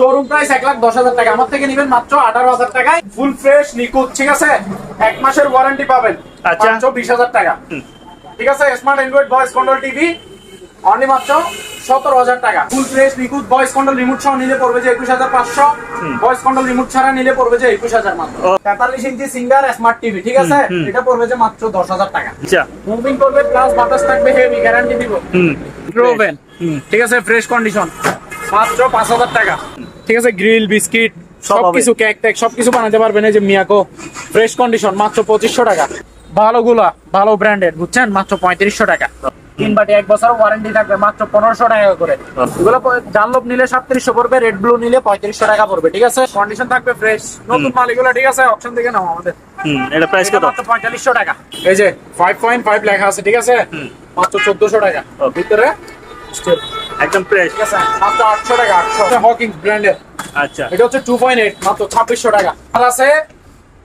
Showroom price এক লাখ দশ হাজার টাকা। আমার থেকে নিবেন মাত্র আঠারো হাজার টাকায়। ফুল ফ্রেশ নিখুঁত ঠিক আছে? এক মাসের ওয়ারেন্টি পাবেন। আচ্ছা। মাত্র বিশ হাজার টাকা। ঠিক আছে? Smart android voice control TV only মাত্র সতেরো হাজার টাকা। ফুল ফ্রেশ নিখুঁত ভয়েস কন্ট্রোল রিমোট সহ নিলে পড়বে যে একুশ হাজার পাঁচশো। ভয়েস কন্ট্রোল রিমোট ছাড়া নিলে পড়বে যে একুশ হাজার মাত্র। তেতাল্লিশ ইঞ্চি সিঙ্গার স্মার্ট টিভি ঠিক আছে? এটা পড়বে যে মাত্র দশ হাজার টাকা। আচ্ছা। মুভিং করবে প্লাস বাতাস থাকবে হেভি গ্যারান্টি দিব। ঠিক আছে? ফ্রেশ কন্ডিশন মাত্র পাঁচ হাজার টাকা। ঠিক আছে গ্রিল বিস্কিট। সবকিছু কেক টেক সবকিছু বানাতে পারবেন এই যে মিয়াকো। ফ্রেশ কন্ডিশন মাত্র পঁচিশশো টাকা। ভালোগুলা ভালো ব্র্যান্ডেড বুঝছেন? মাত্র পঁয়ত্রিশশো টাকা। তিন বাটি এক বছর ওয়ারেন্টি থাকবে মাত্র পনেরোশো টাকা করে। এগুলো নিলে সাতত্রিশশো পড়বে রেড ব্লু নিলে পঁয়ত্রিশশো টাকা পড়বে ঠিক আছে? কন্ডিশন থাকবে ফ্রেশ নতুন মাল এগুলো ঠিক আছে? অপশন থেকে নাও আমাদের। এটা প্রাইস এটা কত মাত্র পঁয়তাল্লিশশো টাকা। এই যে ফাইভ পয়েন্ট ফাইভ লেখা আছে ঠিক আছে? মাত্র চোদ্দশো টাকা। ভিতরে একদম প্রাইস ঠিক আছে মাত্র আটশো টাকা আটশো। হকিং ব্র্যান্ডের আচ্ছা। এটা হচ্ছে টু পয়েন্ট এইট মাত্র ছাব্বিশশো টাকা। আর আছে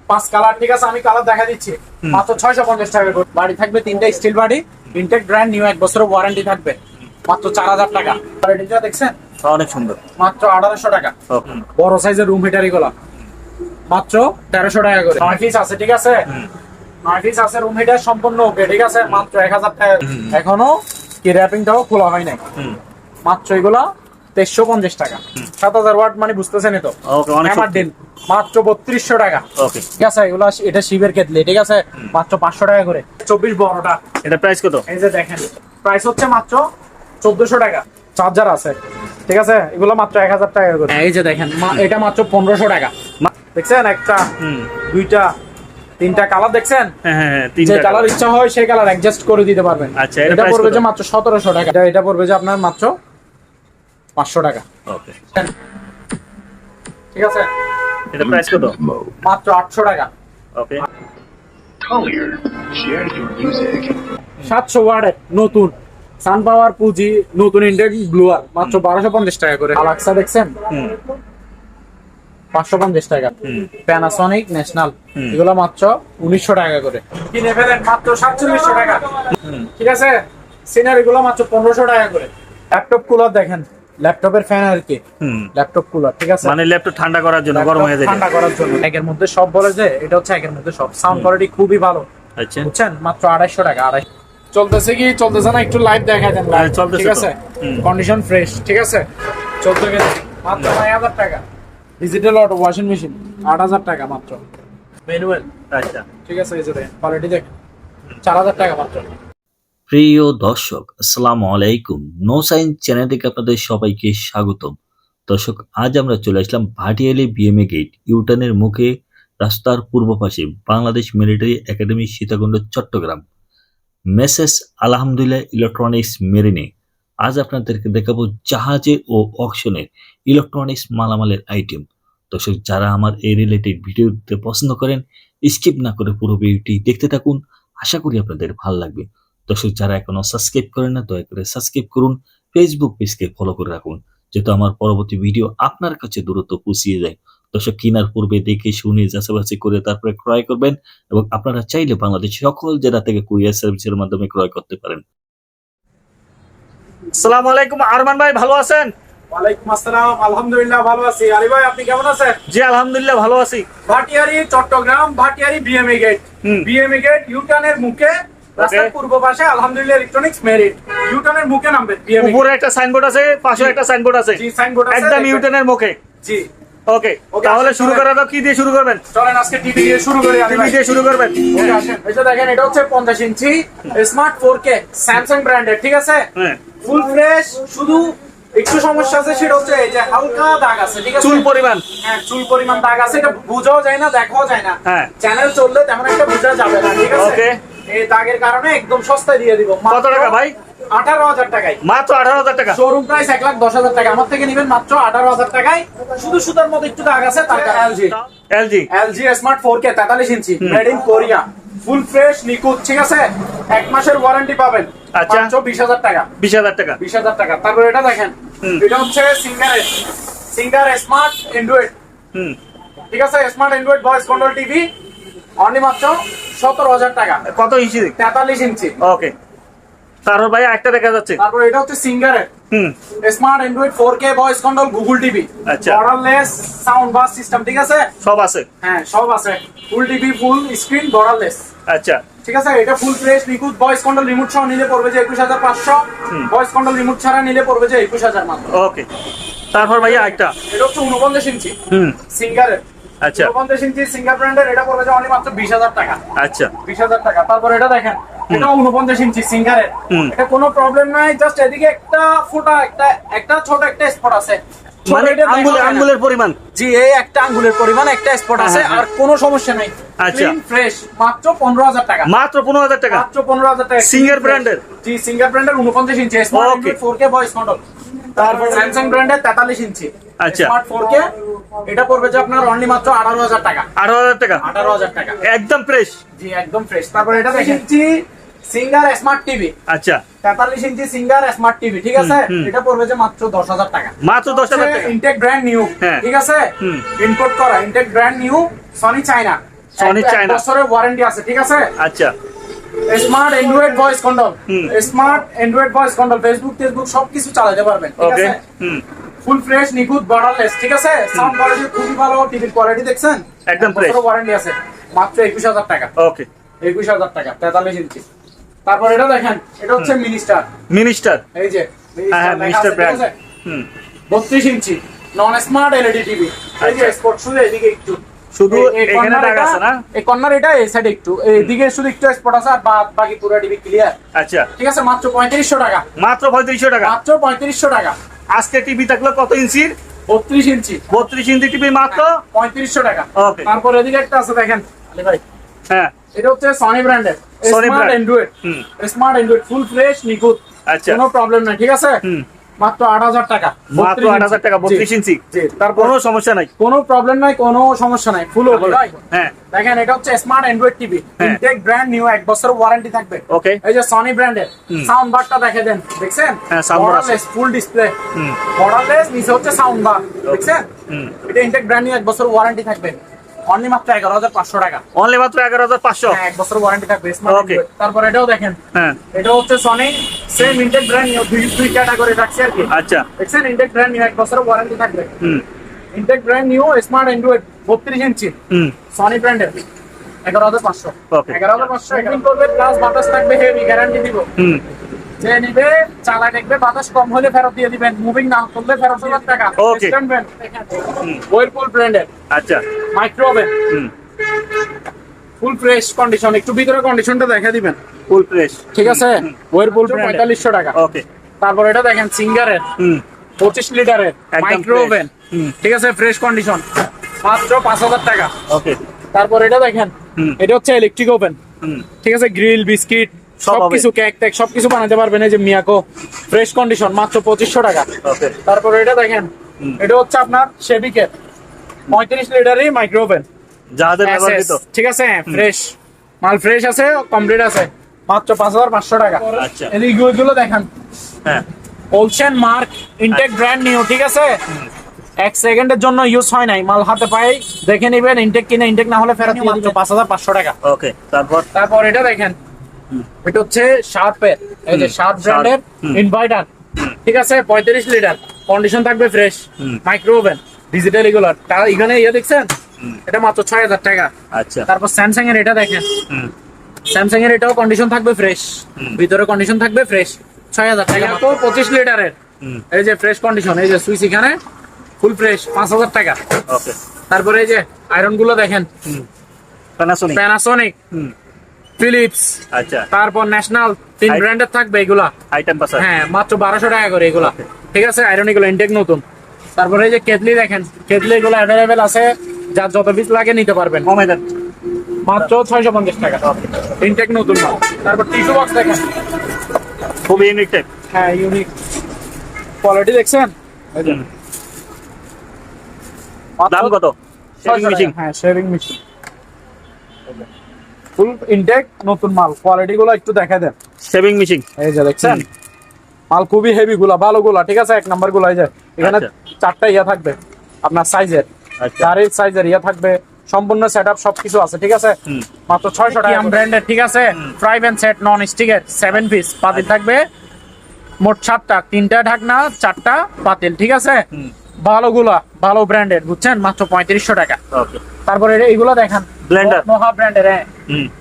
পাঁচ কালার ঠিক আছে আমি কালার দেখা দিচ্ছি। মাত্র ছয়শো পঞ্চাশ টাকা করে। বাড়ি থাকবে তিনটা স্টিল বাড়ি ইনটেক ব্র্যান্ড নিউ এক বছরের ওয়ারেন্টি থাকবে। মাত্র চার হাজার টাকা। আর এটা দেখছেন অনেক সুন্দর। মাত্র আঠারোশো টাকা। বড় সাইজের রুম হিটার এগুলা মাত্র তেরোশো টাকা করে। নয় আছে ঠিক আছে? নয় আছে রুম হিটার সম্পূর্ণ ওকে ঠিক আছে? মাত্র এক হাজার টাকা। এখনও কি র্যাপিংটাও খোলা হয় নাই। মাত্র এগুলা তেইশশো পঞ্চাশ টাকা। সাত হাজার ওয়াট মানে বুঝতেছেন তো? মাত্র বত্রিশশো টাকা। ঠিক আছে এগুলা এটা শিবের কেতলি ঠিক আছে? মাত্র পাঁচশো টাকা করে। চব্বিশ বড়টা। এটা প্রাইস কত? এই যে দেখেন প্রাইস হচ্ছে মাত্র চোদ্দশো টাকা। চার্জার আছে। ঠিক আছে? এগুলো মাত্র এক হাজার টাকা করে। এই যে দেখেন। এটা মাত্র পনেরোশো টাকা। দেখছেন? একটা দুইটা তিনটা কালার দেখছেন? হ্যাঁ হ্যাঁ হ্যাঁ যে কালার ইচ্ছা হয় সেই কালার অ্যাডজাস্ট করে দিতে পারবেন। আচ্ছা, এটা পড়বে যে মাত্র সতেরোশো টাকা। এটা পড়বে যে আপনার মাত্র পাঁচশো টাকা। ওকে। ঠিক আছে? এটা প্রাইস কত? মাত্র আটশো টাকা। ওকে। Collier, share your music. সাতশো ওয়ার্ডের নতুন সান পাওয়ার পুঁজি নতুন ইন্ডিয়ান ব্লুয়ার মাত্র বারোশো পঞ্চাশ টাকা করে। আলাক্সা দেখছেন? পাঁচশো পঞ্চাশ টাকা। প্যানাসনিক ন্যাশনাল এগুলো মাত্র উনিশশো টাকা করে। কিনে ফেলেন মাত্র সাতচল্লিশশো টাকা। হুম। ঠিক আছে? সিনারি গুলো মাত্র পনেরোশো টাকা করে। ল্যাপটপ কুলার দেখেন। ল্যাপটপের ফ্যান আর কি। হুম। ল্যাপটপ কুলার ঠিক আছে? মানে ল্যাপটপ ঠান্ডা করার জন্য গরম হয়ে যায়। ঠান্ডা করার জন্য। একের মধ্যে সব বলে যে এটা হচ্ছে একের মধ্যে সব। সাউন্ড কোয়ালিটি খুবই ভালো। আচ্ছা। বুঝছেন? মাত্র আড়াইশো টাকা আড়াই চলতেছে কি? চলতেছে না? একটু লাইভ দেখা দেন হ্যাঁ, চলতেছে ঠিক আছে? কন্ডিশন ফ্রেশ ঠিক আছে? চলতে গেছে মাত্র নয় হাজার টাকা। ডিজিটাল অটো ওয়াশিং মেশিন আট হাজার টাকা মাত্র। ম্যানুয়াল আচ্ছা। ঠিক আছে এই যে দেখেন কোয়ালিটি দেখেন। চার হাজার টাকা মাত্র। প্রিয় দর্শক, আসসালামু আলাইকুম। নো সাইন চ্যানেল থেকে আপনাদের সবাইকে স্বাগতম। দর্শক, আজ আমরা চলে আসলাম ভাটিয়ালি বিএমএ গেট ইউটার্নের মুখে রাস্তার পূর্ব পাশে Bangladesh military academy Sitakunda, Chittagong. Messrs Alhamdulillah electronics মেরিনে আজ আপনাদেরকে দেখাবো জাহাজে ও অকশনের ইলেকট্রনিক্স মালামালের আইটেম দর্শক, যারা আমার এই রিলেটেড ভিডিও দিতে পছন্দ করেন স্কিপ না করে পুরো ভিডিওটি দেখতে থাকুন। আশা করি আপনাদের ভালো লাগবে। দর্শক যারা এখনও সাবস্ক্রাইব করেন না দয়া করে সাবস্ক্রাইব করুন। ফেসবুক পেজকে ফলো করে রাখুন যাতে আমার পরবর্তী ভিডিও আপনার কাছে দূরত্ব পৌঁছিয়ে যায় দর্শক কেনার পূর্বে দেখে শুনে যাচাবাচি করে তারপরে ক্রয় করবেন এবং আপনারা চাইলে বাংলাদেশ সকল জেলা থেকে কুরিয়ার সার্ভিসের মাধ্যমে ক্রয় করতে পারেন। আসসালামু আলাইকুম আরমান ভাই ভালো আছেন? ওয়ালাইকুম আসসালাম আলহামদুলিল্লাহ ভালো আছি। আলী ভাই আপনি কেমন আছেন? জি আলহামদুলিল্লাহ ভালো আছি। Bhatiari Chittagong Bhatiari BMA gate. BMA gate ইউটার্নের মুখে রাস্তার পূর্ব পাশে আলহামদুলিল্লাহ ইলেকট্রনিক্স মেরিট ইউটার্নের মুখে উপরে একটা সাইনবোর্ড আছে পাশে একটা সাইনবোর্ড আছে। জি সাইনবোর্ড আছে একদম ইউটার্নের মুখে। জি। ওকে তাহলে শুরু। করা দাও কি দিয়ে শুরু করবেন? চলেন আজকে টিভি দিয়ে শুরু করি টিভি দিয়ে শুরু করবেন। ওকে, আসেন। এই যে দেখেন এটা হচ্ছে পঞ্চাশ inch smart four K Samsung ব্র্যান্ডের ঠিক আছে? হ্যাঁ। ফুল ফ্রেশ শুধু একটু সমস্যা আছে সেটা হচ্ছে এই যে হালকা দাগ আছে ঠিক আছে? চুল পরিমাণ। হ্যাঁ চুল পরিমাণ দাগ আছে এটা বোঝাও যায় না দেখাও যায় না। হ্যাঁ। চ্যানেল চললে তেমন একটা বোঝা যাবে না ঠিক আছে? Okay. এই দাগের কারণে একদম সস্তায় দিয়ে দিব। কত টাকা ভাই? আঠারো হাজার টাকায়। মাত্র আঠারো হাজার টাকা? শোরুম প্রাইস এক লাখ দশ হাজার টাকা। আমার থেকে নেবেন মাত্র আঠারো হাজার টাকায়। শুধু সুতার মতো একটু দাগ আছে তার LG. LG. LG smart four K তেতাল্লিশ inch made in Korea full fresh নিখুঁত ঠিক আছে? এক মাসের ওয়ারেন্টি পাবেন। আচ্ছা। বিশ হাজার টাকা। বিশ হাজার টাকা। বিশ হাজার টাকা। তারপর এটা দেখেন। এটা হচ্ছে সিঙ্গার সিঙ্গার স্মার্ট অ্যান্ড্রয়েড ঠিক আছে? Smart android voice control TV only মাত্র সতেরো হাজার টাকা। কত ইঞ্চি? তেতাল্লিশ ইঞ্চি। ওকে। তারপর ভাই একটা দেখা যাচ্ছে। তারপর এটা হচ্ছে সিঙ্গারের। হুম। Smart Android four K voice control Google TV. আচ্ছা। বর্ডারলেস সাউন্ড বাস সিস্টেম ঠিক আছে? সব আছে। হ্যাঁ সব আছে। Full TV full screen borderless আচ্ছা। ঠিক আছে? এটা ফুল ফ্রেশ নিখুঁত ভয়েস কন্ট্রোল রিমোট সহ নিলে পড়বে যে একুশ হাজার পাঁচশো। ভয়েস কন্ট্রোল রিমোট ছাড়া নিলে পড়বে যে একুশ হাজার মাত্র। ওকে। তারপর ভাইয়া একটা এটা হচ্ছে উনপঞ্চাশ ইঞ্চি। হুম। সিঙ্গারের। আচ্ছা। ইঞ্চি সিঙ্গার ব্র্যান্ডের এটা পড়বে যে অনলি মাত্র বিশ হাজার টাকা। আচ্ছা। বিশ হাজার টাকা। তারপর এটা দেখেন এটা উনপঞ্চাশ ইঞ্চি সিঙ্গারের এটা কোনো প্রবলেম নাই জাস্ট এদিকে একটা ফোটা একটা একটা ছোট একটা স্পট আছে। মানে এটা দেখা আঙ্গুলে যায় না। আঙ্গুলের পরিমাণ? জি এই একটা আঙ্গুলের পরিমাণ একটা স্পট আছে হ্যাঁ, হ্যাঁ। আর কোনো সমস্যা নাই। আচ্ছা। ফ্রেশ মাত্র পনেরো হাজার টাকা। মাত্র পনেরো হাজার টাকা? মাত্র পনেরো হাজার টাকা। Singer brand এর? জি সিঙ্গার ব্র্যান্ডের উনপঞ্চাশ inch smart Okay. Four K voice control তারপর স্যামসাং ব্র্যান্ডের তেতাল্লিশ ইঞ্চি আচ্ছা। স্মার্ট এটা পড়বে যে আপনার অনলি মাত্র আঠারো হাজার টাকা। আঠারো হাজার টাকা? আঠারো হাজার টাকা। একদম ফ্রেশ জি একদম ফ্রেশ তারপর এটা দেখেন। ইঞ্চি সিঙ্গার স্মার্ট টিভি আচ্ছা। তেতাল্লিশ ইঞ্চি সিঙ্গার স্মার্ট টিভি ঠিক আছে? এটা পড়বে যে মাত্র দশ হাজার টাকা। মাত্র দশ হাজার টাকা। Intech brand new. ঠিক আছে? হুম। ইম্পোর্ট করা। Intech brand new Sony China Sony China। বছরের ওয়ারেন্টি আছে ঠিক আছে? আচ্ছা। Smart android voice control smart android voice control Facebook Facebook সবকিছু চালাতে পারবেন ঠিক আছে? ফুল ফ্রেশ নিখুঁত বর্ডারলেস ঠিক আছে? সাউন্ড কোয়ালিটি খুবই ভালো টিভির কোয়ালিটি দেখছেন? একদম fresh। ওয়ারেন্টি আছে? মাত্র একুশ হাজার টাকা। ওকে একুশ হাজার টাকা তেতাল্লিশ ইঞ্চি। তারপর এটা দেখেন এটা হচ্ছে মিনিস্টার মিনিস্টার এই যে হ্যাঁ মিনিস্টার ব্র্যান্ড হুম। বত্রিশ inch non smart LED TV এই যে আচ্ছা। স্পট শুধু এদিকে একটু। শুধু এখানে দাগ আছে না? এই কর্নার এটা এই সাইড একটু। এইদিকে শুধু একটু স্পট আছে আর বাদ বাকি পুরো টিভি ক্লিয়ার আচ্ছা। ঠিক আছে মাত্র পঁয়ত্রিশশো টাকা। মাত্র পঁয়ত্রিশশো টাকা? মাত্র পঁয়ত্রিশশো টাকা। আজকে টিভি থাকল কত ইঞ্চির বত্রিশ ইঞ্চি। বত্রিশ ইঞ্চি টিভি মাত্র? পঁয়ত্রিশশো টাকা। Okay. তারপর এদিকে একটা আছে দেখেন। আলী ভাই। হ্যাঁ। এটা হচ্ছে সনি ব্র্যান্ডের smart brand। Android smart android full fresh নিখুঁত। আচ্ছা। কোনো প্রবলেম নাই ঠিক আছে। মাত্র আট হাজার টাকা মাত্র আট হাজার টাকা বত্রিশ ইঞ্চি। জি কোনো সমস্যা নাই। কোনো প্রবলেম নাই কোনো সমস্যা নাই ফুল ওকে হ্যাঁ। দেখেন এটা হচ্ছে smart android TV. Intact brand new এক বছর ওয়ারেন্টি থাকবে। ওকে এই যে সনি ব্র্যান্ডের। সাউন্ড বারটা দেখে দেন দেখছেন? হ্যাঁ, আছে। ফুল ডিসপ্লে বর্ডারলেস নিচে হচ্ছে সাউন্ড বার দেখছেন? এটা ইনটেক ব্র্যান্ড নিউ এক বছর ওয়ারেন্টি থাকবে। অনলি মাত্র এগারো হাজার পাঁচশো টাকা। অনলি মাত্র এগারো হাজার পাঁচশো? হ্যাঁ এক বছর ওয়ারেন্টি থাকবে। তারপর এটাও দেখেন। হ্যাঁ। এটা হচ্ছে Sony same intact brand new দুই দুই ক্যাটাগরি রাখছে আর কি। আচ্ছা। দেখছেন ইনটেক ব্র্যান্ড নিউ এক বছর ওয়ারেন্টি থাকবে। হুম। Intact brand new smart android বত্রিশ ইঞ্চি হুম। সনি ব্র্যান্ডের এগারো হাজার পাঁচশো। এগারো হাজার পাঁচশো একদিন করবে প্লাস বাতাস থাকবে হেভি গ্যারান্টি দিব। হুম। যে নিবে চালা দেখবে বাতাস কম হলে ফেরত দিয়ে দিবেন। মুভিং না করলে ফেরত হাজার টাকা. হুম। ওয়েলপুল ব্র্যান্ডের আচ্ছা। মাইক্রো ওভেন হুম। ফুল ফ্রেশ কন্ডিশন একটু ভিতরে কন্ডিশনটা দেখা দিবেন। ফুল ফ্রেশ ঠিক আছে? ওয়েলপুল পঁয়তাল্লিশশো টাকা। ওকে তারপর এটা দেখেন সিঙ্গারের হুম। পঁচিশ লিটারের। একদম মাইক্রো ওভেন হুম। ঠিক আছে? ফ্রেশ কন্ডিশন মাত্র পাঁচ হাজার টাকা। ওকে তারপর এটা দেখেন। এটা হচ্ছে ইলেকট্রিক ওভেন হুম। ঠিক আছে? Grill biscuit. সবকিছু কেক টেক সবকিছু বানাতে পারবেন এই যে মিয়াকো। ফ্রেশ কন্ডিশন মাত্র পঁচিশশো টাকা। তারপর এটা দেখেন এটা হচ্ছে আপনার শেবিকের পঁয়ত্রিশ লিটারই মাইক্রো ওভেন যাদের ঠিক আছে ফ্রেশ মাল ফ্রেশ আছে কমপ্লিট আছে। মাত্র পাঁচ হাজার পাঁচশো টাকা। আচ্ছা। এদিকে গুলো দেখেন। হ্যাঁ। Olsenmark intact brand new ঠিক আছে? এক সেকেন্ডের জন্য ইউজ হয় নাই। মাল হাতে পাই। দেখে নিবেন ইনটেক কিনে ইনটেক না হলে ফেরত দিবেন। পাঁচ হাজার পাঁচশো টাকা। ওকে তারপর? তারপর এটা দেখেন। এটা হচ্ছে শার্পের এই যে শার্প ব্র্যান্ডের ইনভার্টার ঠিক আছে পঁয়ত্রিশ লিটার কন্ডিশন থাকবে ফ্রেশ। মাইক্রো ওভেন ডিজিটাল এগুলো তার এখানে ইয়ে দেখছেন? এটা মাত্র ছয় হাজার টাকা। আচ্ছা। তারপর স্যামসাং এর এটা দেখেন। স্যামসাং এর এটাও কন্ডিশন থাকবে ফ্রেশ ভিতরে কন্ডিশন থাকবে ফ্রেশ ছয় হাজার টাকা তো পঁচিশ লিটারের এই যে ফ্রেশ কন্ডিশন এই যে সুইচ এখানে ফুল ফ্রেশ পাঁচ হাজার টাকা। ওকে তারপরে এই যে আয়রনগুলো দেখেন। প্যানাসোনিক প্যানাসোনিক ফিলিপস আচ্ছা। তারপর ন্যাশনাল তিন ব্র্যান্ডের থাকবে এগুলা। আইটেম পাস হ্যাঁ মাত্র বারোশো টাকা করে এগুলা। ঠিক আছে আয়রন এগুলো ইনটেক নতুন। তারপরে এই যে কেটলি দেখেন কেটলি এগুলো অ্যাভেলেবেল আছে যার যত পিস লাগে নিতে পারবেন। কমে দেন মাত্র ছয়শো পঞ্চাশ টাকা। ইনটেক নতুন মাল। তারপর টিস্যু বক্স দেখেন। খুবই ইউনিক টাইপ হ্যাঁ ইউনিক কোয়ালিটি দেখছেন? দাম কত? 600 টাকা। মেশিন হ্যাঁ শেভিং মেশিন ফুল ইনটেক নতুন মাল। কোয়ালিটি গুলো একটু দেখা দেন। শেভিং মেশিন এই যে দেখছেন? মাল খুবই হেভি গুলা ভালো গুলা ঠিক আছে? এক নাম্বারগুলা এই যে। এখানে আচ্ছা। চারটা ইয়া থাকবে আপনার সাইজের আচ্ছা। গাড়ির সাইজের ইয়া থাকবে। সম্পূর্ণ সেট আপ সবকিছু আছে ঠিক আছে? মাত্র ছয়শো টাকা ব্র্যান্ডের ঠিক আছে? ফ্রাই প্যান সেট নন স্টিকের সেভেন পিস পাতিল থাকবে। মোট সাতটা তিনটা ঢাকনা চারটা পাতিল ঠিক আছে? হুম ভালো ব্র্যান্ডের বুঝছেন? মাত্র পঁয়ত্রিশশো টাকা। তারপরে এইগুলো দেখেন Blender. নোহা ব্র্যান্ডের হ্যাঁ।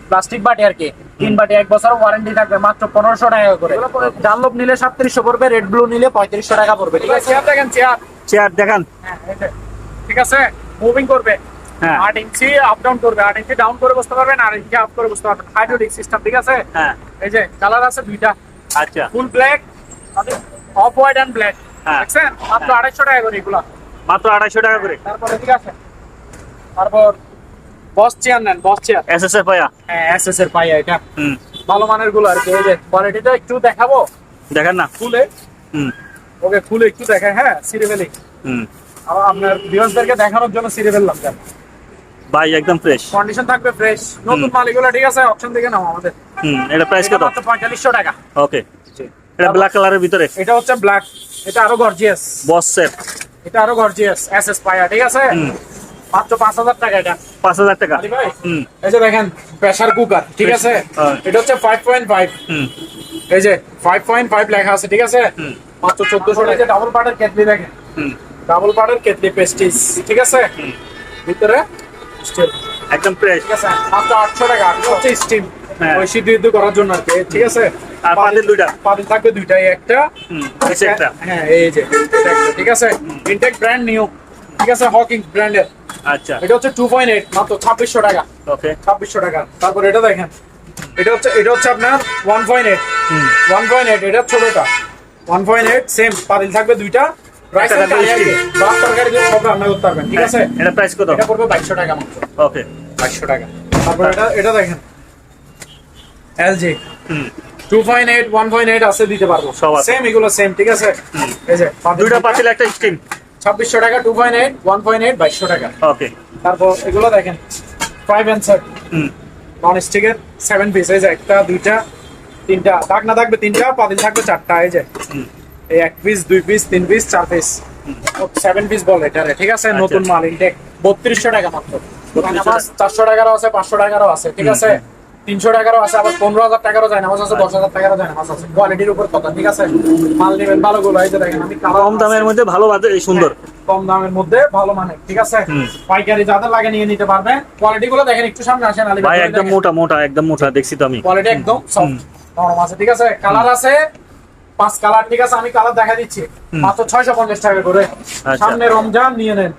প্লাস্টিক বাটি আর কি। তিন বাটি এক বছর ওয়ারেন্টি থাকবে মাত্র পনেরোশো টাকা করে। ডানলোপ নিলে সাতত্রিশশো পড়বে রেড ব্লু নিলে পঁয়ত্রিশশো টাকা পড়বে ঠিক আছে? চেয়ার দেখেন চেয়ার চেয়ার দেখান। হ্যাঁ, ঠিক আছে? মুভিং করবে। হ্যাঁ। আট ইঞ্চি আপ ডাউন করবে। আট ইঞ্চি ডাউন করে বসতে পারবেন আট ইঞ্চি আপ করে বসতে পারবেন। হাইড্রোলিক সিস্টেম ঠিক আছে? হ্যাঁ। এই যে কালার আছে দুইটা। আচ্ছা। Full black off white and black হ্যাঁ। দেখছেন? মাত্র আড়াইশো টাকা করে এগুলা। মাত্র আড়াইশো টাকা করে। তারপরে ঠিক আছে। তারপর বস চেয়ার নেন বস চেয়ার। এস এস পায়া। হ্যাঁ এস এস এটা। হুম। ভালো মানেরগুলো আর কি এই যে কোয়ালিটিটা একটু দেখাবো? দেখেন না। খুলে। হুম। ওকে খুলে একটু দেখায় হ্যাঁ সিরিভেলি হুম। আপনার ভিউয়ার্সদেরকে দেখানোর জন্য সিরিভেল লাগবে ভাই একদম ফ্রেশ কন্ডিশন থাকবে ফ্রেশ নতুন মাল এগুলো ঠিক আছে অপশন থেকে নাও আমাদের। হুম এটা প্রাইস কত? মাত্র পঁয়তাল্লিশশো টাকা। ওকে এটা ব্ল্যাক কালারের ভিতরে। এটা হচ্ছে ব্ল্যাক এটা আরও গর্জিয়াস বস সেট এটা আরও গর্জিয়াস এস এস পায়া ঠিক আছে? মাত্র পাঁচ হাজার টাকা এটা। পাঁচ হাজার টাকা। আলী ভাই হুম। এই যে দেখেন প্রেসার কুকার ঠিক আছে। এটা হচ্ছে ফাইভ পয়েন্ট ফাইভ এই যে ফাইভ পয়েন্ট ফাইভ লেখা আছে ঠিক আছে। মাত্র চোদ্দশো টাকা। ডাবল পার্টের কেটলি দেখেন। হুম। ডাবল পার্টের কেটলি পেস্টিস ঠিক আছে? হুম। ভিতরে একদম ফ্রেশ ঠিক আছে? মাত্র আটশো টাকা। আটশো হচ্ছে স্টিম। ওই সিদ্ধ করার জন্য আর কি ঠিক আছে? আর পাতিল দুইটা? পাতিল থাকবে দুইটাই একটা। একটা হ্যাঁ এই যে ঠিক আছে? ইনটেক ব্র্যান্ড নিউ ঠিক আছে? হকিং ব্র্যান্ডের আচ্ছা। এটা হচ্ছে টু পয়েন্ট এইট মাত্র ছাব্বিশশো টাকা। ওকে ছাব্বিশশো টাকা। তারপর এটা দেখেন এটা হচ্ছে এটা হচ্ছে আপনার one point eight one point eight এটা ছোটটা। ওয়ান পয়েন্ট এইট সেম পাতিল থাকবে দুইটা। রাইস তরকারি ভাত তরকারি দিয়ে সব রান্না করতে পারবেন ঠিক আছে? এটা প্রাইস কত? এটা পড়বে বাইশশো টাকা মাত্র। ওকে বাইশশো টাকা। তারপর এটা এটা দেখেন। LG two point eight one point eight আছে দিতে পারব। সব সেম এগুলো সেম ঠিক আছে? এই যে দুইটা পাতিল একটা স্টিম ছাব্বিশশো টাকা two point eight one point eight বাইশশো টাকা। ওকে তারপর এগুলো দেখেন ফাইভ নন স্টিকের সেভেন পিস এই যে একটা দুইটা তিনটা। দাগ না থাকবে তিনটা পাতিল থাকবে চারটা এই যে। এই এক পিস দুই পিস তিন পিস চার পিস সেভেন পিস বল এটারে ঠিক আছে? আচ্ছা। নতুন মাল ইনটেক বত্রিশশো টাকা মাত্র। চারশো টাকারও আছে পাঁচশো টাকারও আছে ঠিক আছে? তিনশো টাকারও আছে আবার পনেরো হাজার টাকারও যায় না মাছ আছে দশ হাজার টাকারও যায় না মাছ আছে কোয়ালিটির উপর কথা ঠিক আছে? মাল নেবেন ভালো গুলো এই যে দেখেন আমি কম দামের মধ্যে ভালো বাজে সুন্দর। কম দামের মধ্যে ভালো মানে ঠিক আছে? পাইকারি যাদের লাগে নিয়ে নিতে পারবে। কোয়ালিটি গুলো দেখেন একটু সামনে আসেন আলী ভাই একদম মোটা মোটা একদম মোটা দেখছি তো আমি। কোয়ালিটি একদম সফট নরম আছে ঠিক আছে? কালার আছে পাঁচ কালার ঠিক আছে? আমি কালার দেখা দিচ্ছি। মাত্র ছয়শো পঞ্চাশ টাকা করে। আচ্ছা। সামনে রমজান নিয়ে নেন।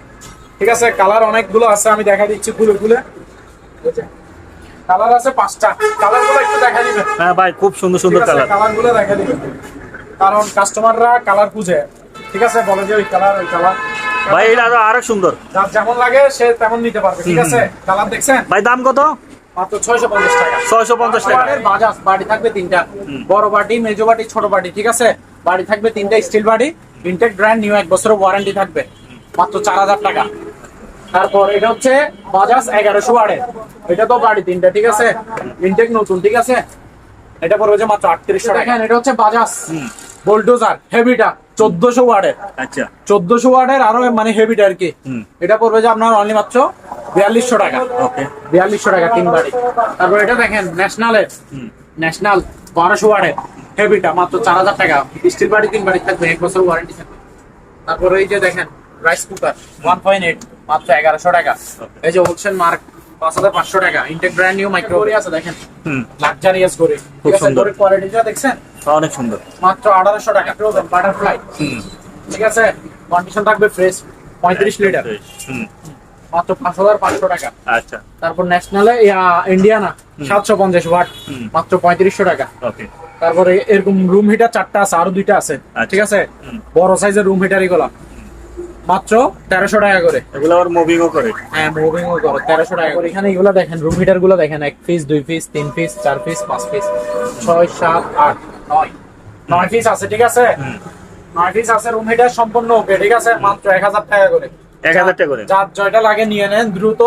ঠিক আছে? কালার অনেকগুলো আছে আমি দেখা দিচ্ছি খুলে খুলে। কালার আছে পাঁচটা। কালারগুলো একটু দেখা দিবেন হ্যাঁ ভাই খুব সুন্দর সুন্দর কালার কালারগুলো দেখা দিবেন কারণ কাস্টমাররা কালার খুঁজে ঠিক আছে বলে যে ওই কালার ওই কালার ভাই এটা আরও সুন্দর। যার যেমন লাগে সে তেমন নিতে পারবে। ঠিক আছে কালার দেখছেন? ভাই দাম কত? মাত্র ছয়শো পঞ্চাশ টাকা। ছয়শো পঞ্চাশ টাকা। বাজাজ বাড়ি থাকবে তিনটা। বড় বাটি মেজো বাটি ছোট বাটি ঠিক আছে? বাড়ি থাকবে তিনটা স্টিল ইনটেক ব্র্যান্ড নিউ এক বছরের ওয়ারেন্টি থাকবে। মাত্র চার হাজার টাকা। তারপর এটা হচ্ছে বাজাজ এগারোশো ওয়ার্ডের এটা তো বাড়ি তিনটা ঠিক আছে? ইনটেক নতুন ঠিক আছে? এটা পড়বে যে মাত্র আটত্রিশশো টাকা। দেখেন এটা হচ্ছে বাজাজ। বোল্ডোজার হেভিটা চোদ্দশো ওয়ার্ডের আচ্ছা। চোদ্দশো ওয়ার্ডের আরও মানে হেভিটা আর কি। এটা পড়বে যে আপনার অনলি মাত্র বিয়াল্লিশশো টাকা। ওকে। বিয়াল্লিশশো টাকা তিন বাড়ি। তারপর এটা দেখেন ন্যাশনালের হুম। ন্যাশনাল বারোশো ওয়ার্ডের হেভিটা মাত্র চার হাজার টাকা। স্টিল বাড়ি তিন বাড়ি থাকবে এক বছর ওয়ারেন্টি থাকবে। তারপর এই যে দেখেন rice cooker one point eight মাত্র এগারোশো টাকা। এই যে হোলসেল মার্ক পাঁচ হাজার পাঁচশো টাকা। ইন্টেক ব্র্যান্ড নিউ মাইক্রোওভেন আছে দেখেন। লাক্সারিয়াস করে খুব সুন্দর। কোয়ালিটিটা দেখছেন? অনেক সুন্দর। মাত্র আঠারোশো টাকা। বাটারফ্লাই ঠিক আছে কন্ডিশন থাকবে ফ্রেশ পঁয়ত্রিশ লিটার হুম। মাত্র পাঁচ হাজার পাঁচশো টাকা। আচ্ছা। তারপর ন্যাশনালে ইন্ডিয়ানা সাতশো পঞ্চাশ ওয়াট মাত্র পঁয়ত্রিশশো টাকা। তারপরে এরকম রুম হিটার চারটা আছে আরও দুইটা আছে। আচ্ছা। ঠিক আছে। বড় সাইজের রুম হিটার এগুলা। মাত্র তেরোশো টাকা করে। এগুলো আবার মুভিংও করে। হ্যাঁ মুভিং করো তেরোশো টাকা করে। এখানে এগুলো দেখেন রুম হিটারগুলো দেখেন এক পিস দুই পিস তিন পিস চার পিস পাঁচ পিস ছয় সাত আট নয়। নয় পিস আছে ঠিক আছে? নয় পিস আছে রুম হিটার সম্পূর্ণ ওকে ঠিক আছে? মাত্র এক হাজার টাকা করে। এক হাজার টাকা করে। যার জয়টা লাগে নিয়ে নেন দ্রুত।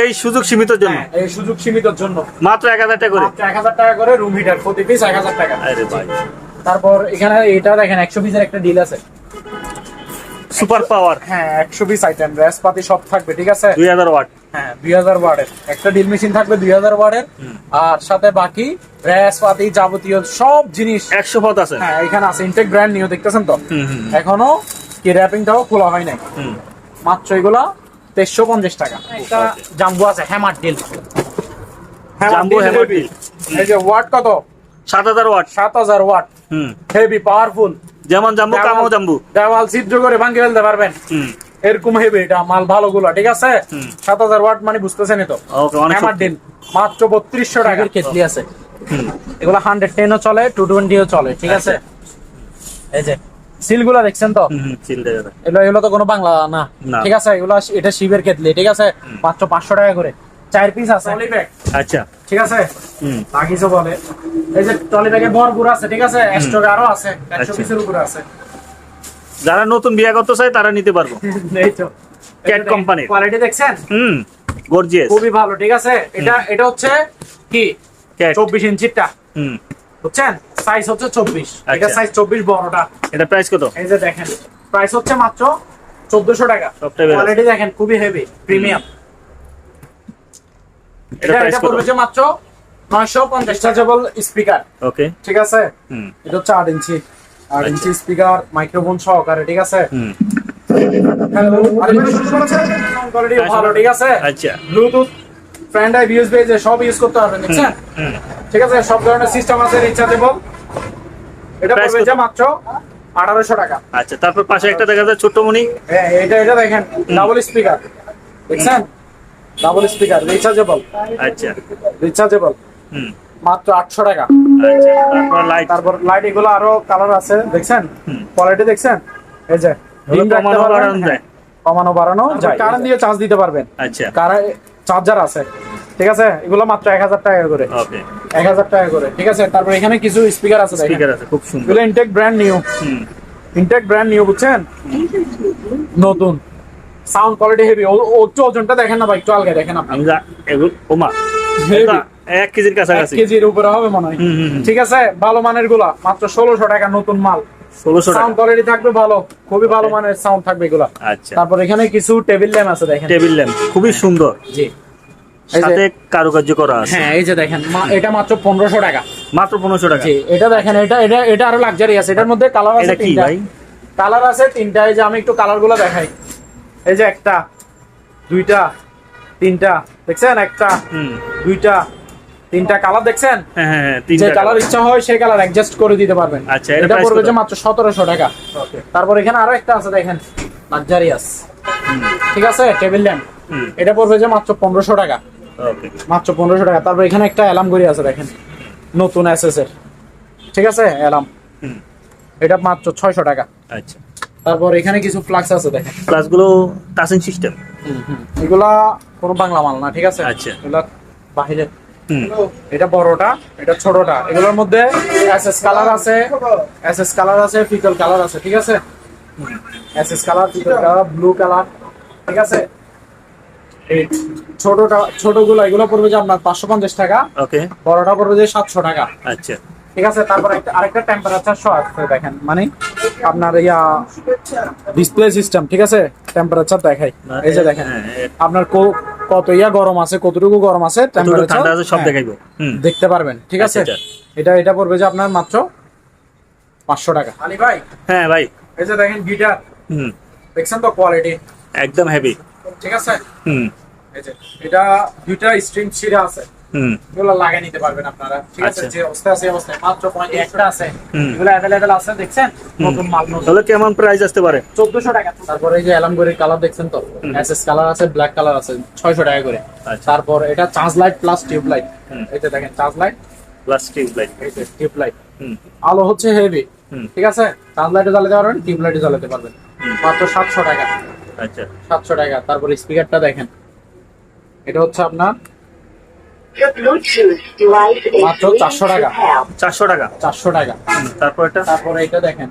এই সুযোগ সীমিতর জন্য। হ্যাঁ, এই সুযোগ সীমিতর জন্য। মাত্র এক হাজার টাকা করে। এক হাজার টাকা করে রুম হিটার প্রতি পিস এক হাজার টাকা। আরে ভাই। তারপর এখানে এটা দেখেন একশো পিসের একটা ডিল আছে। সুপার পাওয়ার হ্যাঁ একশো পিস আইটেম রেসপাতি সব থাকবে ঠিক আছে? দুই হাজার ওয়াট। হ্যাঁ দুই হাজার ওয়ার্ডের একটা ড্রিল মেশিন থাকবে দুই হাজার ওয়ার্ডের আর সাথে বাকি র্যাস পাতি যাবতীয় সব জিনিস। একশো পথ আছে। হ্যাঁ এখানে আছে ইনটেক ব্র্যান্ড নিউ দেখতেছেন তো। এখনও কি র্যাপিংটাও খোলা হয় নাই? মাত্র এগুলা তেইশশো পঞ্চাশ টাকা। একটা জাম্বু আছে hammer deal Jumbo hammer deal। এই যে ওয়াট কত? সাত হাজার ওয়াট। সাত হাজার ওয়াট। হুম। হেভি পাওয়ারফুল যেমন জাম্বু কামও জাম্বু। দেওয়াল ছিদ্র করে ভাঙে ফেলতে পারবেন। এরকম হেভি এটা মাল ভালো গুলো ঠিক আছে। সাত হাজার ওয়াট মানে বুঝতেছেন তো। শক্তি। ডিল মাত্র বত্রিশশো টাকার কেটলি আছে। এগুলো হান্ড্রেড টেনও চলে টু টোয়েন্টিও চলে ঠিক আছে? এই যে সিলগুলা দেখছেন তো। এগুলো এগুলো তো কোনো বাংলা না। না। ঠিক আছে এগুলো এটা শিবের কেটলি ঠিক আছে? মাত্র পাঁচশো টাকা করে। চার পিস আছে। আচ্ছা। ঠিক আছে? হুম। বলে। এই যে টলি ব্যাগে ভরপুর আছে ঠিক আছে? আরও আছে একশো আচ্ছা। পিসের উপরে আছে। যারা নতুন বিয়ে করতে চায় তারা নিতে পারব। এই তো। Company র। কোয়ালিটি দেখছেন? হুম গর্জিয়াস খুবই ভালো ঠিক আছে? এটা এটা হচ্ছে কি? Cat। চব্বিশ ইঞ্চিরটা। হুম। বুঝছেন? সাইজ হচ্ছে চব্বিশ। এটা আচ্ছা। সাইজ চব্বিশ বড়টা। এটা প্রাইস কত? এই যে দেখেন প্রাইস হচ্ছে মাত্র চোদ্দশো টাকা। কোয়ালিটি দেখেন খুবই হেভি প্রিমিয়াম এটা যে মাত্র স্পিকার ওকে ঠিক আছে? এটা হচ্ছে ইঞ্চি। আচ্ছা। ইঞ্চি স্পিকার মাইক্রোফোন সহকারে ঠিক আছে? হুম। কোয়ালিটি ভালো ঠিক আছে? আচ্ছা। ব্লুটুথ ফ্রেন্ড আই ইউএসবি যে সব ইউজ করতে পারবেন দেখছেন ঠিক আছে? সব ধরনের সিস্টেম আছে রিচার্জেবল এটা পড়বে? মাত্র আঠারোশো টাকা। আচ্ছা তারপর পাশে একটা দেখা যায় ছোট্ট মনি হ্যাঁ এটা এটা দেখেন ডাবল স্পিকার দেখছেন? ডাবল স্পিকার রিচার্জেবল আচ্ছা। রিচার্জেবল হুম। মাত্র আটশো টাকা। আচ্ছা তারপর লাইট তারপর লাইট এগুলো আরও কালার আছে দেখছেন? কোয়ালিটি দেখছেন? এই যে রাখতে কমানো বাড়ানো হ্যাঁ, যায়? কমানো বাড়ানো যায়। কারেন্ট দিয়ে চার্জ দিতে পারবেন। আচ্ছা। চার্জার আছে। ঠিক আছে? এগুলো মাত্র এক হাজার টাকা করে। ওকে এক হাজার টাকা করে। ঠিক আছে? তারপর এখানে কিছু স্পিকার আছে দেখেন। স্পিকার আছে খুব সুন্দর। এগুলো ইনটেক ব্র্যান্ড নিউ হুম। ইনটেক ব্র্যান্ড নিউ বুঝছেন? নতুন। সাউন্ড কোয়ালিটি হেভি একটু ওজনটা দেখেন না ভাই একটু আলগা দেখেন আপনি। ওমা এক কেজির কাছাকাছি। কেজির উপরে হবে মনে হয়। ঠিক আছে ভালো মানেরগুলা মাত্র ষোলোশো টাকা নতুন মাল। সাউন্ড কোয়ালিটি থাকবে ভালো খুবই ভালো মানের সাউন্ড থাকবে এগুলা। আচ্ছা। তারপর এখানে কিছু টেবিল ল্যাম্প আছে দেখেন। টেবিল ল্যাম্প খুবই সুন্দর। জি। সাথে কারুকার্য করা আছে। হ্যাঁ এই যে দেখেন এটা মাত্র পনেরোশো টাকা। মাত্র টাকা। জি এটা দেখেন এটা এটা এটা আরও লাক্সারি আছে এটার মধ্যে কালার আছে তিনটা। কালার আছে তিনটা এই যে আমি একটু কালারগুলো দেখাই। এই যে একটা দুইটা তিনটা দেখছেন? একটা দুইটা তিনটা কালার দেখছেন? হ্যাঁ হ্যাঁ হ্যাঁ যে কালার ইচ্ছা হয় সেই কালার অ্যাডজাস্ট করে দিতে পারবেন। আচ্ছা, এটা পড়বে যে মাত্র সতেরোশো টাকা। তারপর এখানে আরও একটা আছে দেখেন লাক্সারিয়াস ঠিক আছে? টেবিল ল্যাম্প এটা পড়বে যে মাত্র পনেরোশো টাকা। ওকে। মাত্র পনেরোশো টাকা। তারপর এখানে একটা অ্যালার্ম ঘড়ি আছে দেখেন। নতুন এসএস এর। ঠিক আছে? অ্যালার্ম হুম। এটা মাত্র ছয়শো টাকা। আচ্ছা। তারপর এখানে কিছু ফ্লাক্স আছে দেখেন। ক্লাসগুলো টাচিং সিস্টেম এগুলা কোনো বাংলা মাল না ঠিক আছে? আচ্ছা। এগুলা বাহিরে। এটা বড়টা এটা ছোটটা। এগুলোর মধ্যে এসএস কালার আছে এসএস কালার আছে পিতল কালার আছে ঠিক আছে? এসএস কালার পিতল কালার ব্লু কালার ঠিক আছে? এই ছোটটা ছোটগুলো এগুলো পড়বে যে আপনার পাঁচশো পঞ্চাশ টাকা ওকে বড়টা পড়বে যে সাতশো টাকা। আচ্ছা। ঠিক আছে তারপর একটা আরেকটা টেম্পারেচার শো আছে দেখেন। মানে আপনার ইয়া ডিসপ্লে সিস্টেম ঠিক আছে? টেম্পারেচার দেখাই। এই যে দেখেন হ্যাঁ, হ্যাঁ, আপনার কো- কত ইয়া গরম আছে কতটুকু গরম আছে টেম্পারেচার ঠান্ডা আছে সব দেখাইবো। হুম। দেখতে পারবেন ঠিক আছে? আচ্ছা, এটা এটা পড়বে যে আপনার মাত্র পাঁচশো টাকা। আলী ভাই। হ্যাঁ ভাই। এই যে দেখেন গিটার হুম। দেখছেন তো কোয়ালিটি একদম হেভি ঠিক আছে? হুম। এই যে এটা দুইটা স্ট্রিং ছিঁড়া আছে। এগুলো লাগিয়ে নিতে পারবেন আপনারা। ঠিক আছে আচ্ছা। যে অবস্থায় আছে অবস্থায় মাত্র পয়েন্ট একটা আছে। এগুলো অ্যাভেলেবেল আছে দেখছেন? নতুন মাল নতুন। তাহলে কেমন প্রাইস আসতে পারে? চোদ্দশো টাকা। তারপরে এই যে অ্যালামগড়ির কালার দেখছেন তো? এসএস কালার আছে ব্ল্যাক কালার আছে ছয়শো টাকা করে। আচ্ছা। তারপর এটা charge light plus tube light. এই যে দেখেন charge light plus tube light এই যে টিউব লাইট আলো হচ্ছে হেভি। ঠিক আছে? চার্জ লাইটে জ্বালাতে পারবেন টিউব লাইটে জ্বালাতে পারবেন। মাত্র সাতশো টাকা। আচ্ছা। সাতশো টাকা। তারপর স্পিকারটা দেখেন। এটা হচ্ছে আপনার মাত্র ready 400 to টাকা। চারশো টাকা? চারশো টাকা। হুম, তারপর এটা? তারপরে এটা দেখেন।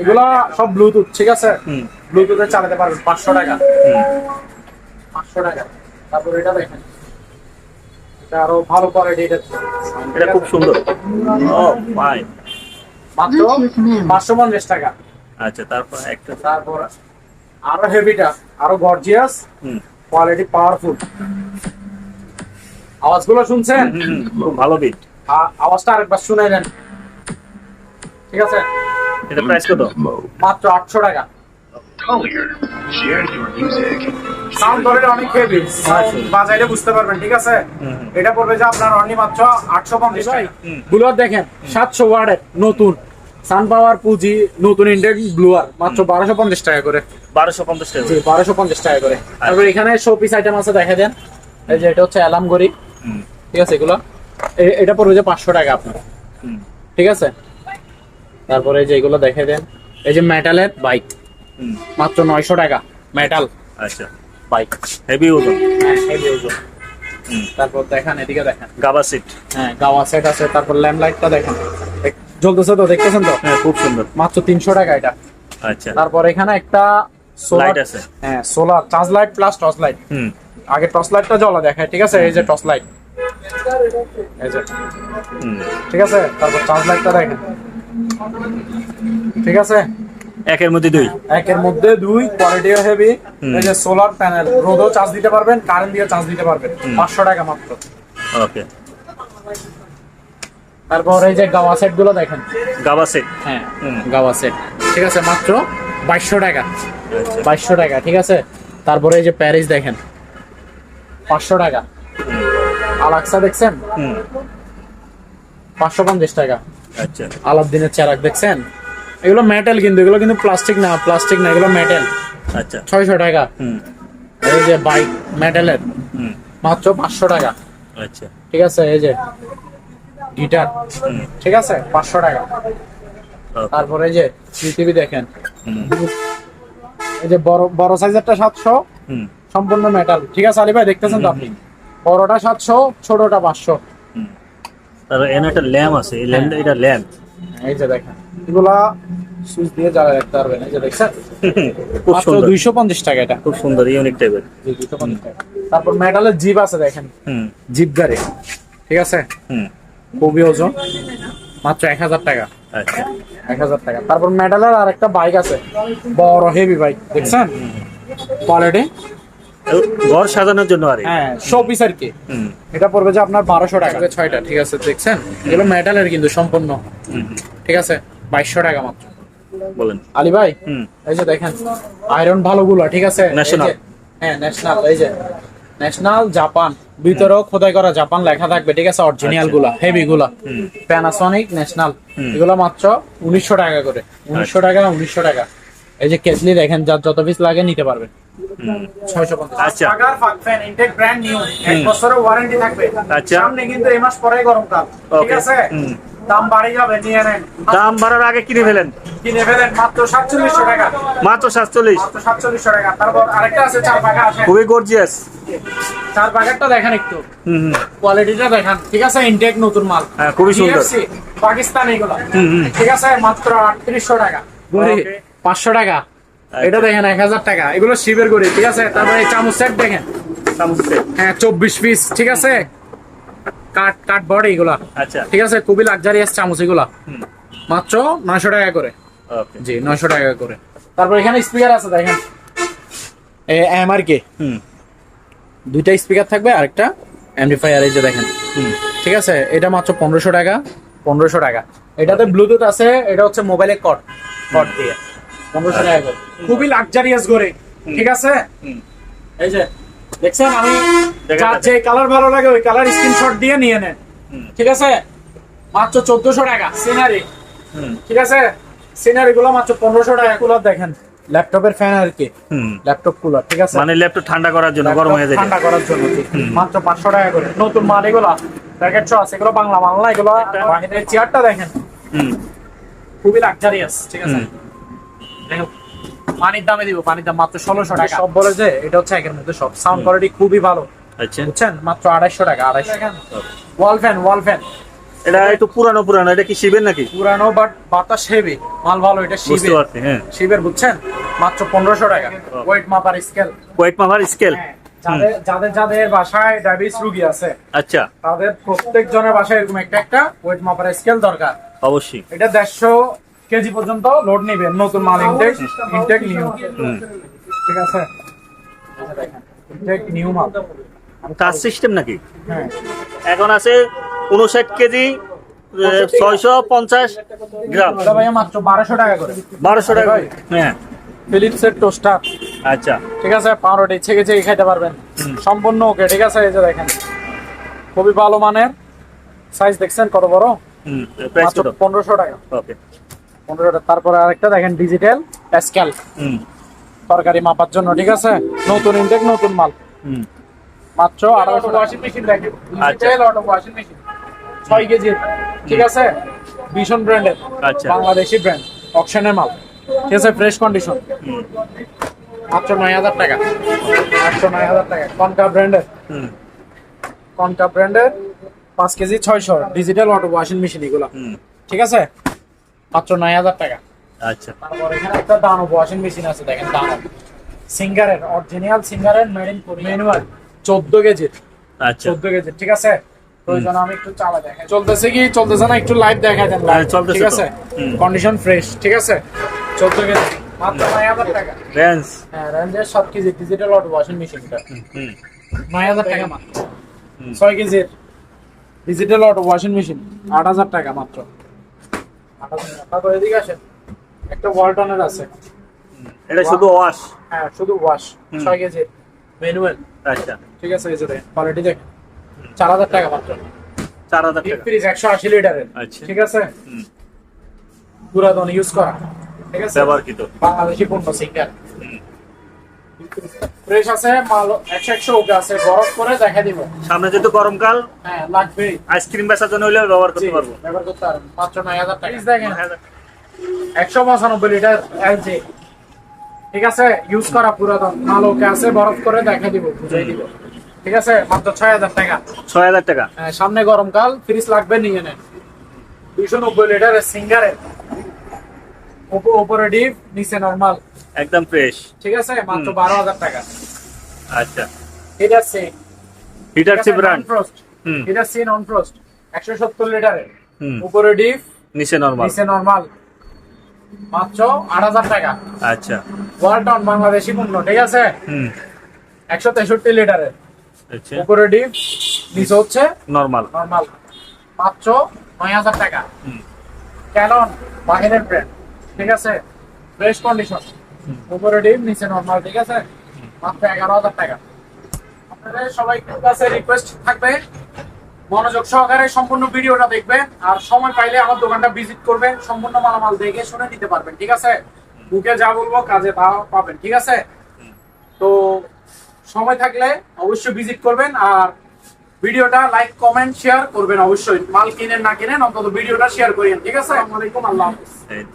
এগুলা সব ব্লুটুথ ঠিক আছে? হুম। ব্লুটুথে চালাতে পারবেন পাঁচশো টাকা। হুম। পাঁচশো টাকা। তারপর এটা দেখেন। এটা আরও ভালো কোয়ালিটি এটা। এটা খুব সুন্দর। ও ভাই মাত্র পাঁচশো পঞ্চাশ টাকা। আচ্ছা তারপর একটা। তারপর আরও হেভিটা আরও গর্জিয়াস হুম। কোয়ালিটি পাওয়ারফুল আওয়াজগুলো শুনছেন? খুব ভালো বিট আওয়াজটা আরেকবার শুনে নেন ঠিক আছে? এটা প্রাইস কত? মাত্র আটশো টাকা। Collier. Share your music. Sound quality অনেক হেভি বাজাইলে বুঝতে পারবেন ঠিক আছে? হুম, হুম। এটা পড়বে যে আপনার অনলি মাত্র টাকা। ব্লুয়ার দেখেন নতুন। সান পাওয়ার পুঁজি নতুন ইন্ডিয়ান ব্লুয়ার মাত্র বারোশো পঞ্চাশ টাকা করে। বারোশো পঞ্চাশ টাকা জি টাকা করে। তারপর এখানে শো পিস আইটেম আছে দেখা দেন। এই যে এটা হচ্ছে অ্যালাম গড়ি হুম, ঠিক আছে এগুলো? এটা পড়বে যে পাঁচশো টাকা আপনার। হুম, ঠিক আছে? তারপরে এই যে এগুলো দেখে দেন। এই যে মেটালের বাইক। হুম, মাত্র নয়শো টাকা। মেটাল। আচ্ছা। বাইক। হেভি ওজন। হুম। তারপর দেখেন এদিকে দেখেন। গাবা সিট হ্যাঁ গাওয়া সেট আছে। তারপর ল্যাম্প লাইটটা দেখেন। জ্বলতেছে তো দেখতেছেন তো? হ্যাঁ খুব সুন্দর। মাত্র তিনশো টাকা এটা। আচ্ছা। তারপর এখানে একটা সোলার লাইট আছে। হ্যাঁ solar charge light plus torch light হুম। আগে টর্চ লাইটটা জ্বলা দেখায় ঠিক আছে? এই যে টর্চ লাইট এই যে। ঠিক আছে? তারপর চার্জ লাইটটা দেখেন। ঠিক আছে? একের মধ্যে দুই। একের মধ্যে দুই কোয়ালিটিও হেভি এই যে সোলার প্যানেল রোদও চার্জ দিতে পারবেন কারেন্ট দিয়ে চার্জ দিতে পারবেন। পাঁচশো টাকা মাত্র। ওকে। তারপর এই যে গাওয়া সেটগুলো দেখেন। গাবা সেট হ্যাঁ গাওয়া সেট ঠিক আছে মাত্র বাইশশো টাকা। আচ্ছা। বাইশশো টাকা ঠিক আছে? তারপরে এই যে প্যারিস দেখেন। পাঁচশো টাকা। আলাক্সা দেখছেন? হুম। পাঁচশো পঞ্চাশ টাকা। আচ্ছা। আলাদিনের চেরাক দেখছেন? এগুলো মেটাল কিন্তু এগুলো কিন্তু প্লাস্টিক না প্লাস্টিক না এগুলো মেটাল আচ্ছা। ছয়শো টাকা। হুম। এই যে বাইক মেটালের হুম। মাত্র পাঁচশো টাকা। আচ্ছা। ঠিক আছে এই যে গিটার ঠিক আছে পাঁচশো টাকা। তারপরে এই যে পৃথিবী দেখেন। এই যে বড় বড় সাইজেরটা সাতশো। হুম। সম্পূর্ণ মেটাল ঠিক আছে আলী ভাই দেখতেছেন তো আপনি? বড়টা সাতশো ছোটটা পাঁচশো। হুম। তারপর এখানে একটা ল্যাম্প আছে এই ল্যাম্প এটা ল্যাম্প। এই যে দেখেন। এগুলা সুইচ দিয়ে জ্বালা রাখতে পারবেন এই যে দেখছেন? খুব সুন্দর। দুইশো পঞ্চাশ টাকা এটা। খুব সুন্দর ইউনিক টাইপের জি, 250 টাকা। তারপর মেটালের জিপ আছে দেখেন। হুম। জিপ গাড়ি। ঠিক আছে? হুম। খুবই ওজন। মাত্র এক হাজার টাকা। আচ্ছা। এক হাজার টাকা। তারপর মেটালের আর একটা বাইক আছে। বড় হেভি বাইক দেখছেন? কোয়ালিটি ঘর সাজানোর জন্য আরে হ্যাঁ শো পিস আর কি। এটা পড়বে যে আপনার বারোশো টাকা। ছয়টা ঠিক আছে দেখছেন? এগুলো মেটালের কিন্তু সম্পূর্ণ। ঠিক আছে? বাইশশো টাকা মাত্র। বলেন। আলী ভাই হুম। এই যে দেখেন আয়রন ভালোগুলো ঠিক আছে. যে, হ্যাঁ ন্যাশনাল এই যে। ন্যাশনাল জাপান ভিতরেও খোদাই করা জাপান লেখা থাকবে ঠিক আছে? অরিজিনালগুলা হেভি গুলা প্যানাসনিক ন্যাশনাল। এগুলো মাত্র উনিশশো টাকা করে। উনিশশো টাকা উনিশশো টাকা। এই যে কেটলি দেখেন যার যত পিস লাগে নিতে পারবেন। আচ্ছা। ফ্যান ইনটেক ব্র্যান্ড নিউ এক বছরের ওয়ারেন্টি থাকবে। আচ্ছা। সামনে কিন্তু এই মাস পরেই গরমকাল ঠিক আছে? দাম বাড়ে যাবে নিয়ে নেন। দাম বাড়ার আগে কিনে ফেলেন? কিনে ফেলেন মাত্র সাতচল্লিশশো টাকা। মাত্র সাতচল্লিশ? মাত্র সাতচল্লিশশো টাকা। তারপর আরেকটা আছে চার আছে খুবই গর্জিয়াস চার প্যাকেটটা দেখেন একটু। হুম হুম। কোয়ালিটিটা দেখেন। ঠিক আছে? ইনটেক নতুন মাল। হ্যাঁ, খুবই সুন্দর। পাকিস্তান এগুলো। ঠিক আছে? মাত্র আটত্রিশশো টাকা। পাঁচশো টাকা। এটা দেখেন এক হাজার টাকা। এগুলো শিবের গড়ি ঠিক আছে? তারপরে চামচ সেট দেখেন। চামচ। হ্যাঁ চব্বিশ পিস ঠিক আছে? কাঠ কাঠ বড় এগুলা। আচ্ছা। ঠিক আছে? খুবই লাক্সারিয়াস চামচ এগুলা। মাত্র নয়শো টাকা করে। জি নয়শো টাকা করে। তারপর এখানে স্পিকার আছে দেখেন। এম আর কে হুম। দুইটা স্পিকার থাকবে আরেকটা অ্যাম্পলিফায়ার এই যে দেখেন। হুম। ঠিক আছে? এটা মাত্র পনেরোশো টাকা পনেরোশো টাকা। এটাতে ব্লুটুথ আছে এটা হচ্ছে মোবাইলে কট কট দিয়ে। খুবই লাক্সারিয়াস করে ঠিক আছে? এই যে দেখছেন আমি যার যে কালার ভালো লাগে ওই কালার স্ক্রিনশট দিয়ে নিয়ে নেন। ঠিক আছে? মাত্র চোদ্দশো টাকা সিনারি ঠিক আছে? সিনারি গুলো মাত্র পনেরোশো টাকা কুলার দেখেন। ল্যাপটপের ফ্যান আর কি। ল্যাপটপ কুলার ঠিক আছে? মানে ল্যাপটপ ঠান্ডা করার জন্য গরম হয়ে যায় ঠান্ডা করার জন্য মাত্র পাঁচশো টাকা করে। নতুন মাল এগুলো প্যাকেট আছে এগুলো বাংলা মাল না এগুলো বাহিরের চেয়ারটা দেখেন। খুবই লাক্সারিয়াস ঠিক আছে? পানির দামে দিব পানির দাম মাত্র ষোলোশো টাকা। সব বলে যে এটা হচ্ছে একের মধ্যে সব। সাউন্ড কোয়ালিটি খুবই ভালো। আচ্ছা। বুঝছেন? মাত্র আড়াইশো টাকা আড়াইশো। ওয়াল ফ্যান ওয়াল ফ্যান এটা একটু পুরানো পুরানো। এটা কি শিবের নাকি? পুরানো বাট বাতাস হেভি মাল ভালো এটা শিবের। হ্যাঁ। শিবের বুঝছেন? মাত্র পনেরোশো টাকা। ওয়েট মাপার স্কেল ওয়েট মাপার স্কেল যাদের যাদের যাদের বাসায় ডায়াবেটিস রুগী আছে আচ্ছা। তাদের প্রত্যেক জনের বাসায় এরকম একটা একটা ওয়েট মাপার স্কেল দরকার। অবশ্যই। এটা দেড়শো কেজি পর্যন্ত লোড নিবে নতুন মাল ইনটেক ইনটেক নিউ ঠিক আছে? দেখেন। নিউ মাল। টাচ সিস্টেম নাকি? হ্যাঁ। এখন আছে উনষাট কেজি ছয়শো পঞ্চাশ গ্রাম। মাত্র বারোশো টাকা করে। বারোশো টাকা হ্যাঁ। ফিলিপসের টোস্টার আচ্ছা। ঠিক আছে? পাউরুটি ছেঁকে ছেঁকে খাইতে পারবেন। সম্পূর্ণ ওকে ঠিক আছে? এই যে দেখেন। খুবই ভালো মানের সাইজ দেখছেন কত বড়? মাত্র পনেরোশো টাকা। ওকে পনেরোশো টাকা তারপরে আরেকটা দেখেন ডিজিটাল স্কেল হুম। তরকারি মাপার জন্য ঠিক আছে? নতুন ইনটেক নতুন মাল। হুম। মাত্র আঠারোশো ওয়াশিং মেশিন দেখেন। ডিজিটাল অটো ওয়াশিং মেশিন ছয় কেজির ঠিক আছে? ভীষণ ব্র্যান্ডের আচ্ছা। বাংলাদেশি ব্র্যান্ড অকশনের মাল। ঠিক আছে? ফ্রেশ কন্ডিশন হুম। মাত্র নয় হাজার টাকা। মাত্র নয় হাজার টাকা। কনকা ব্র্যান্ডের হুম। কনকা ব্র্যান্ডের পাঁচ কেজি ছয়শো। ডিজিটাল অটো ওয়াশিং মেশিন এগুলো। ঠিক আছে? মাত্র নয় হাজার টাকা। আচ্ছা। তারপর এখানে একটা দানব ওয়াশিং মেশিন আছে দেখেন দানব। সিঙ্গারের অরিজিনাল সিঙ্গারের মেড ইন ম্যানুয়াল চোদ্দ কেজির। আচ্ছা। চোদ্দ কেজির ঠিক আছে? প্রয়োজন আমি একটু চালা দেখেন চলতেছে কি? চলতেছে না একটু লাইভ দেখা দেন হ্যাঁ, চলতেছে ঠিক আছে? কন্ডিশন ফ্রেশ ঠিক আছে? চোদ্দ কেজি মাত্র নয় হাজার টাকা। রেঞ্জ হ্যাঁ রেঞ্জের সাত কেজি ডিজিটাল অটো ওয়াশিং মেশিনটা নয় হাজার টাকা মাত্র। ছয় কেজির ডিজিটাল অটো ওয়াশিং মেশিন আট হাজার টাকা মাত্র। তারপর এদিকে আসেন। একটা ওয়ালটনের আছে। এটা শুধু ওয়াশ হ্যাঁ শুধু ওয়াশ ছয় কেজির ম্যানুয়াল আচ্ছা। ঠিক আছে এই যে দেখেন কোয়ালিটি দেখেন। চার হাজার টাকা মাত্র। চার হাজার টাকা। ফ্রিজ একশো আশি লিটারের। আচ্ছা। ঠিক আছে? পুরাতন ইউজ করা। ঠিক আছে? ব্যবহারকৃত। বাংলাদেশি পণ্য সিঙ্গার। ফ্রেশ আছে মাল একশো একশো ওকে আছে বরফ করে দেখা দিব। সামনে যেহেতু গরমকাল হ্যাঁ লাগবেই। আইসক্রিম বেচার জন্য হইলে ব্যবহার করতে পারব। ব্যবহার করতে পারবেন মাত্র নয় হাজার টাকা। দেখেন। একশো পঁচানব্বই লিটার এলজি ঠিক আছে? ইউজ করা পুরাতন। মাল ওকে আছে বরফ করে দেখা দিব বুঝাই দিব। ঠিক আছে? মাত্র ছয় হাজার টাকা। ছয় হাজার টাকা। হ্যাঁ, সামনে গরমকাল ফ্রিজ লাগবে নিয়ে নেন। দুইশো নব্বই লিটারের সিঙ্গারের উপরে ডিপ নিচে নর্মাল একদম ফ্রেশ ঠিক আছে মাত্র হুম। বারো হাজার টাকা। আচ্ছা। এটা সে হিটার সি ব্র্যান্ড ফ্রস্ট হুম। এটা সি নন ফ্রস্ট একশো সত্তর লিটারের। হুম। উপরে ডিপ। নিচে নরমাল নিচে নর্মাল মাত্র আট হাজার টাকা। আচ্ছা। ওয়ালটন বাংলাদেশি পণ্য ঠিক আছে? হুম। একশো তেষট্টি লিটারের। আচ্ছা। উপরে ডিপ। নিচে হচ্ছে নরমাল নরমাল মাত্র নয় হাজার টাকা। হুম। ক্যানন বাহিরের ব্র্যান্ড ঠিক আছে? ফ্রেশ কন্ডিশন উপরে ডিপ নিচে নর্মাল ঠিক আছে? মাত্র এগারো হাজার টাকা। আপনাদের সবাই কাছে রিকোয়েস্ট থাকবে। মনোযোগ সহকারে সম্পূর্ণ ভিডিওটা দেখবেন। আর সময় পাইলে আমার দোকানটা ভিজিট করবেন। সম্পূর্ণ মালামাল দেখে শুনে নিতে পারবেন ঠিক আছে? বুকে যা বলব কাজে তা পাবেন ঠিক আছে? তো সময় থাকলে অবশ্যই ভিজিট করবেন। আর ভিডিওটা লাইক কমেন্ট শেয়ার করবেন অবশ্যই। মাল কিনেন না কিনেন অন্তত ভিডিওটা শেয়ার করেন ঠিক আছে? আসসালামু আলাইকুম আল্লাহ হাফেজ।